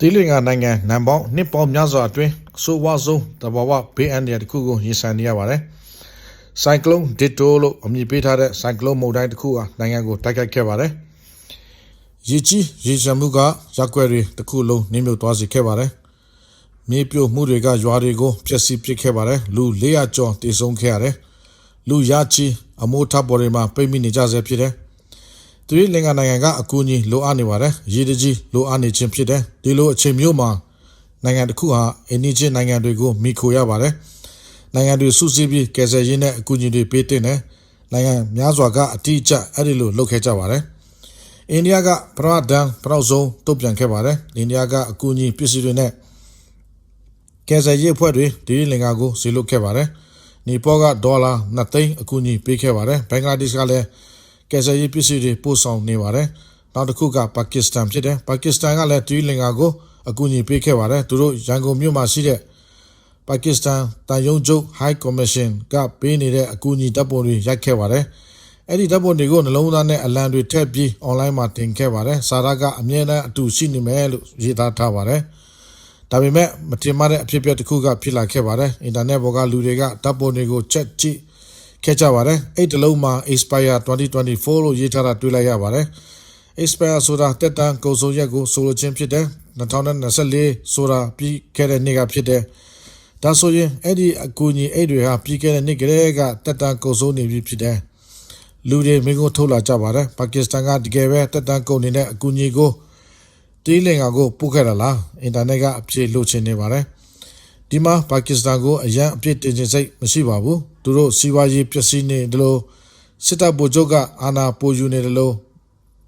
သီလင်္ကာနိုင်ငံနံပေါင်းနှစ်ပေါင်းများစွာအတွင်းအဆိုးဝါးဆုံးတဘာဝဘေးအန္တရာယ်တစ်ခုကိုရင်ဆိုင်နေရပါတယ်။ဆိုင်ကလုန်းဒစ်တိုလို့အမည်ပေးထားတဲ့ဆိုင်ကလုန်းမုန်တိုင်းတစ်ခုဟာနိုင်ငံကိုတိုက်ခတ်ခဲ့ပါတယ်။ရေကြီးရေရှမ်းမှုကရက်ွက်တွေတစ်ခုလုံးနှိမ့်မြုပ်သွားစေခဲ့ပါတယ်။မြေပြိုမှုတွေကရွာတွေကိုဖျက်ဆီးပစ်ခဲ့ပါတယ်။လူ400ကျော်တေဆုံးခဲ့ရတယ်။လူရချီအမိုးထပ်ပေါ်တွေမှာပိတ်မိနေကြဆဲဖြစ်တယ်။ သူရိလင်္ကာနိုင်ငံကအကူအညီလိုအပ်နေပါတယ်။ရေတကြီးလိုအပ်နေခြင်းဖြစ်တယ်။ဒီလိုအချိန်မျိုးမှာနိုင်ငံတစ်ခုဟာအင်းနီချင်းနိုင်ငံတွေကိုမိခိုရပါတယ်။နိုင်ငံတွေစုစည်းပြီးကယ်ဆယ်ရေးနဲ့အကူအညီတွေပေးတဲ့နဲ့နိုင်ငံများစွာကအတိအကျအဲ့ဒီလိုလုပ်ခဲ့ကြပါတယ်။အိန္ဒိယကပရဒန်ပရောက်ဆုံးတုတ်ပြန်ခဲ့ပါတယ်။အိန္ဒိယကအကူအညီပစ္စည်းတွေနဲ့ကယ်ဆယ်ရေးအဖွဲ့တွေဒီလင်္ကာကိုစီလုခဲ့ပါတယ်။နီပေါ်ကဒေါ်လာ2သိန်းအကူအညီပေးခဲ့ပါတယ်။ဘင်္ဂလားဒေ့ရှ်ကလည်း ကယ်ဆယ်ရေးပစ္စည်းတွေပို့ဆောင်နေပါတယ်။နောက်တစ်ခုကပါကစ္စတန်ဖြစ်တယ်။ပါကစ္စတန်ကလည်းဒီလင်္ကာကိုအကူအညီပေးခဲ့ပါတယ်။သူတို့ရန်ကုန်မြို့မှာရှိတဲ့ပါကစ္စတန်တန်ယုံချုပ် High Commission ကပေးနေတဲ့အကူအညီတပ်ပုံတွေရိုက်ခဲ့ပါတယ်။အဲ့ဒီတပ်ပုံတွေကိုနှလုံးသားနဲ့အလံတွေထည့်ပြီး online မှာတင်ခဲ့ပါတယ်။စာရကအမြဲတမ်းအတူရှိနေမယ်လို့ရေးသားထားပါတယ်။ဒါပေမဲ့မတင်မတဲ့အဖြစ်အပျက်တစ်ခုကဖြစ်လာခဲ့ပါတယ်။အင်တာနက်ပေါ်ကလူတွေကတပ်ပုံတွေကိုချက်ကြည့် ခဲ့ကြပါတယ်အဲ့တလုံးမှာ expire 2024လို့ရေးထားတာတွေ့လိုက်ရပါတယ် expire ဆိုတာတက်တန်းကုန်ဆုံးရက်ကိုဆိုလိုခြင်းဖြစ်တယ်2024ဆိုတာပြီးခဲ့တဲ့နေ့ကဖြစ်တယ်ဒါဆိုရင်အဲ့ဒီအကူအညီအဲ့တွေဟာပြီးခဲ့တဲ့နေ့ကလေးကတက်တန်းကုန်ဆုံးနေပြီဖြစ်တယ်လူတွေမင်းကိုထုတ်လာကြပါတယ်ပါကစ္စတန်ကတကယ်ပဲတက်တန်းကုန်နေတဲ့အကူအညီကိုတီးလင်ကကိုပို့ခဲ့တာလားအင်တာနက်ကအပြည့်လို့ချင်နေပါတယ်ဒီမှာပါကစ္စတန်ကိုအရန်အပြစ်တင်ခြင်းစိတ်မရှိပါဘူး သူတို့စီးပွားရေးပျက်စီးနေတယ်လို့စစ်တပ်ဗိုလ်ချုပ်ကအာဏာပိုယူနေတယ်လို့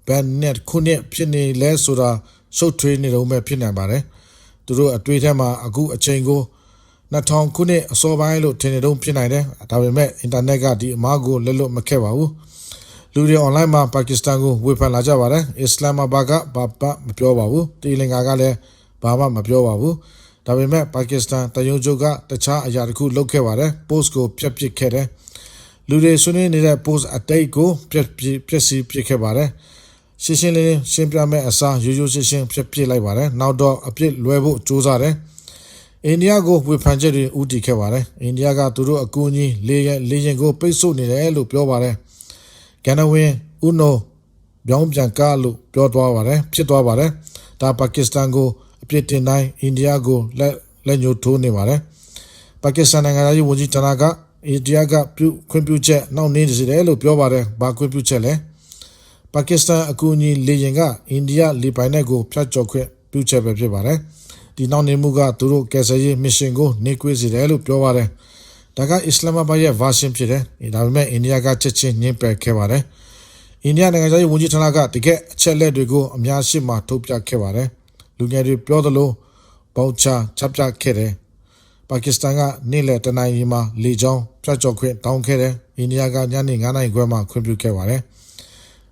ဘန်နက်ခုနှစ်ဖြစ်နေလဲဆိုတာရှုပ်ထွေးနေတော့မှဖြစ်နေပါတယ်သူတို့အတွေ့အထဲမှာအခုအချိန်ကို2000ခုနှစ်အစောပိုင်းလို့ထင်နေတော့ဖြစ်နိုင်တယ်ဒါပေမဲ့အင်တာနက်ကဒီအမားကိုလက်လွတ်မခဲ့ပါဘူးလူတွေ online မှာပါကစ္စတန်ကိုဝေဖန်လာကြပါတယ်အစ္စလာမဘတ်ကဘာမှမပြောပါဘူးတီလင်္ကာကလည်းဘာမှမပြောပါဘူး ဒါပေမဲ့ပါကစ္စတန်တယုံချုပ်ကတခြားအရာတစ်ခုလုပ်ခဲ့ပါတယ် post ကိုဖျက်ပစ်ခဲ့တယ်လူတွေဆွေးနွေးနေတဲ့ post အတိတ်ကိုဖျက်ပစ်ဖျက်ဆီးပစ်ခဲ့ပါတယ်ရှင်းရှင်းလင်းလင်းရှင်းပြမဲ့အစားရိုးရိုးရှင်းရှင်းဖျက်ပစ်လိုက်ပါတယ်နောက်တော့အပြစ်လွဲဖို့ကြိုးစားတယ်အိန္ဒိယကိုဝေဖန်ချက်တွေဥတီခဲ့ပါတယ်အိန္ဒိယကသူတို့အကူအညီလေရင်လေရင်ကိုပိတ်ဆို့နေတယ်လို့ပြောပါတယ်ကန်နဝင်းဥနိုပြောင်းပြန်ကားလို့ပြောသွားပါတယ်ဖြစ်သွားပါတယ်ဒါပါကစ္စတန်ကိုအ ပြစ်တင်တိုင်းအိန္ဒိယကိုလက်လက်ညှိုးထိုးနေပါတယ်ပါကစ္စတန်နိုင်ငံသားရေးဝန်ကြီးဌာနကအိန္ဒိယကပြုခွင့်ပြုချက်နောက်နေစေတယ်လို့ပြောပါတယ်ဘာခွင့်ပြုချက်လဲပါကစ္စတန်အကူအညီလေရင်ကအိန္ဒိယလေပိုင်နက်ကိုဖျက်ချော်ခွင့်ပြုချက်ပဲဖြစ်ပါတယ်ဒီနောက်နေမှုကသူတို့ကယ်ဆယ်ရေးမစ်ရှင်ကိုနေကွေးစေတယ်လို့ပြောပါတယ်ဒါကအစ္စလာမဘတ်ရဲ့ version ဖြစ်တယ်ဒါပေမဲ့အိန္ဒိယကချက်ချင်းညှင်းပယ်ခဲ့ပါတယ်အိန္ဒိယနိုင်ငံသားရေးဝန်ကြီးဌာနကတကယ်အချက်လက်တွေကိုအများရှိမှထုတ်ပြခဲ့ပါတယ် လူငယ်တွေပြောသလိုပေါချချပြခဲ့တယ်ပါကစ္စတန်ကနေ့လယ်တနင်္လာနေ့မှာလေကြောင်းပြတ်ကျော်ခွင့်တောင်းခဲ့တယ်အိန္ဒိယကညနေ9နာရီခွဲမှာခွင့်ပြုခဲ့ပါတယ်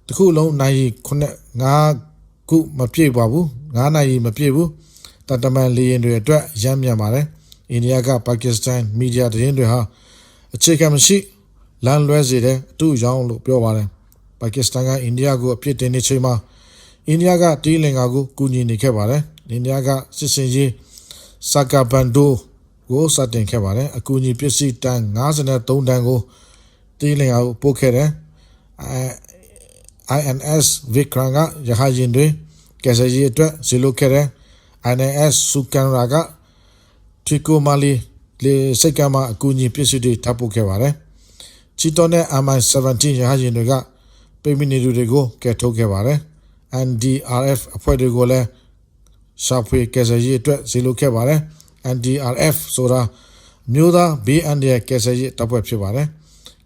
တခုလုံးနိုင်9 9ခုမပြည့်ပါဘူး9နာရီမပြည့်ဘူးတတမန်လေရင်တွေအတွက်ရမ်းမြန်ပါတယ်အိန္ဒိယကပါကစ္စတန်မီဒီယာသတင်းတွေဟာအခြေခံမရှိလမ်းလွဲစေတဲ့အတူရောင်းလို့ပြောပါတယ်ပါကစ္စတန်ကအိန္ဒိယကိုအပြစ်တင်နေချိန်မှာ အိန္ဒိယကတီးလင်္ကာကိုကူညီနေခဲ့ပါတယ်အိန္ဒိယကစစ်စင်ရေးစကာဘန်ဒိုကိုစတင်ခဲ့ပါတယ်အကူအညီပစ္စည်းတန်53တန်ကိုတီးလင်္ကာကိုပို့ခဲ့တယ်အဲ INS Vikram ကရဟရင်တွေကယ်ဆယ်ရေးအတွက်ဇီလိုခဲ့တယ် INS Sukanra ကထီကိုမာလီလေစိတ်ကမှအကူအညီပစ္စည်းတွေထပ်ပို့ခဲ့ပါတယ်ချီတိုနဲ့ MI17 ရဟရင်တွေကပိမီနီတွေကိုကယ်ထုတ်ခဲ့ပါတယ် NDRF အဖွဲ့တွေကိုလည်းရှာဖွေကယ်ဆယ်ရေးအတွက်ဇီလိုခဲ့ပါတယ် NDRF ဆိုတာမျိုးသားဘေးအန္တရာယ်ကယ်ဆယ်ရေးတပ်ဖွဲ့ဖြစ်ပါတယ်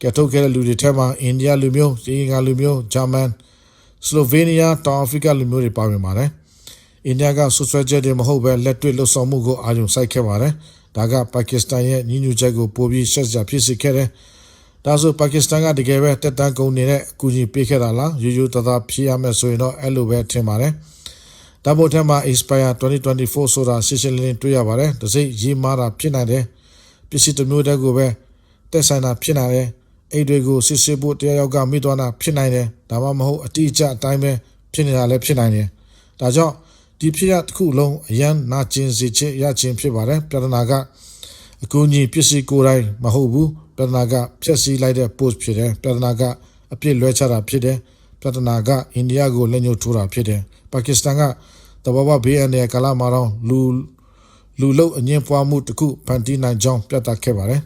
ကယ်ထုတ်ခဲ့တဲ့လူတွေထဲမှာအိန္ဒိယလူမျိုး၊အင်္ဂါလူမျိုး၊ဂျာမန်၊စလိုဗေးနီးယား၊တောင်အာဖရိကလူမျိုးတွေပါဝင်ပါတယ်အိန္ဒိယကဆွဆွဲချက်တွေမဟုတ်ဘဲလက်တွေ့လှုပ်ဆောင်မှုကိုအာရုံစိုက်ခဲ့ပါတယ်ဒါကပါကစ္စတန်ရဲ့ညီညွတ်ချက်ကိုပိုပြီးဆက်စပ်ဖြစ်စေခဲ့တယ် ဒါဆိုပါကစ္စတန်ကတကယ်ပဲတက်တန်းကုန်နေတဲ့အကူအညီပေးခဲ့တာလားရိုးရိုးသားသားဖြေရမယ်ဆိုရင်တော့အဲ့လိုပဲထင်ပါတယ်။ဒါပို့ထက်မှာ expire 2024ဆိုတာရှင်းရှင်းလင်းလင်းတွေ့ရပါတယ်။တစိရေးမားတာဖြစ်နိုင်တယ်။ပစ္စည်းတစ်မျိုးတည်းကိုပဲတက်ဆိုင်တာဖြစ်နိုင်တယ်။အိတ်တွေကိုစစ်စစ်ဖို့တရားရောက်ကမိသွားတာဖြစ်နိုင်တယ်။ဒါမှမဟုတ်အတိအကျအတိုင်းပဲဖြစ်နေတာလည်းဖြစ်နိုင်တယ်။ဒါကြောင့်ဒီဖြစ်ရတစ်ခုလုံးအရန်နာကျင်စေချင်ရခြင်းဖြစ်ပါတယ်ပြဿနာက အကူအညီပစ္စည်းကိုယ်တိုင်မဟုတ်ဘူးပြဿနာကဖြည့်ဆည်းလိုက်တဲ့ post ဖြစ်တယ်ပြဿနာကအပြစ်လွဲချတာဖြစ်တယ်ပြဿနာကအိန္ဒိယကိုလက်ညှိုးထိုးတာဖြစ်တယ်ပါကစ္စတန်ကတဘာဝဘေးအန္တရာယ်ကာလမှာတော့လူလူလုအငင်းပွားမှုတစ်ခုဖန်တီးနိုင်ကြောင်းပြသခဲ့ပါတယ်